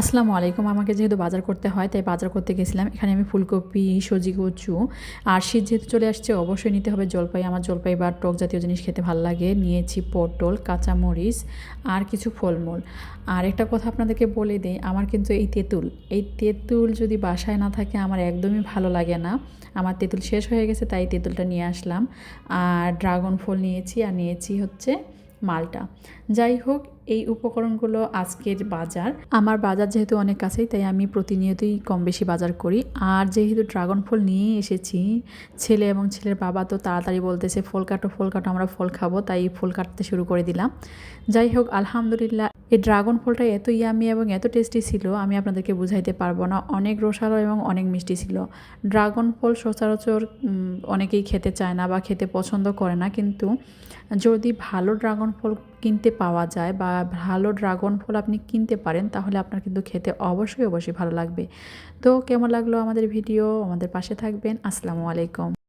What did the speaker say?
আসসালামু আলাইকুম। আমাকে যেহেতু বাজার করতে হয়, তাই বাজার করতে গেছিলাম। এখানে আমি ফুলকপি, সজি, কচু আর শীত যেহেতু চলে আসছে, অবশ্যই নিতে হবে জলপাই। আমার জলপাই বা টক জাতীয় জিনিস খেতে ভালো লাগে। নিয়েছি পটল, কাঁচামরিচ আর কিছু ফলমূল। আর একটা কথা আপনাদেরকে বলে দিই, আমার কিন্তু এই তেঁতুল এই তেঁতুল যদি বাসায় না থাকে আমার একদমই ভালো লাগে না। আমার তেঁতুল শেষ হয়ে গেছে, তাই তেঁতুলটা নিয়ে আসলাম। আর ড্রাগন ফল নিয়েছি, আর নিয়েছি হচ্ছে মালটা। যাই হোক এই উপকরণগুলো আজকের বাজার। আমার বাজার যেহেতু অনেক কাছেই, তাই আমি প্রতিনিয়তই কম বেশি বাজার করি। আর যেহেতু ড্রাগন ফল নিয়ে এসেছি, ছেলে এবং ছেলের বাবা তো তাড়াতাড়ি বলতেছে, ফল কাটো ফল কাটো, আমরা ফল খাব। তাই ফল কাটতে শুরু করে দিলাম। যাই হোক, আলহামদুলিল্লাহ, এই ড্রাগন ফলটা এত ইয়ামি এবং এত টেস্টি ছিল, আমি আপনাদেরকে বুঝাইতে পারব না। অনেক রসালো এবং অনেক মিষ্টি ছিল। ড্রাগন ফল সচরাচর অনেকেই খেতে চায় না বা খেতে পছন্দ করে না। কিন্তু যদি ভালো ড্রাগন ফল কিনতে পাওয়া যায় বা ভালো ড্রাগন ফল আপনি কিনতে পারেন, তাহলে আপনার কিন্তু খেতে অবশ্যই অবশ্যই ভালো লাগবে। তো কেমন লাগল আমাদের ভিডিও? আমাদের পাশে থাকবেন। আসসালামু আলাইকুম।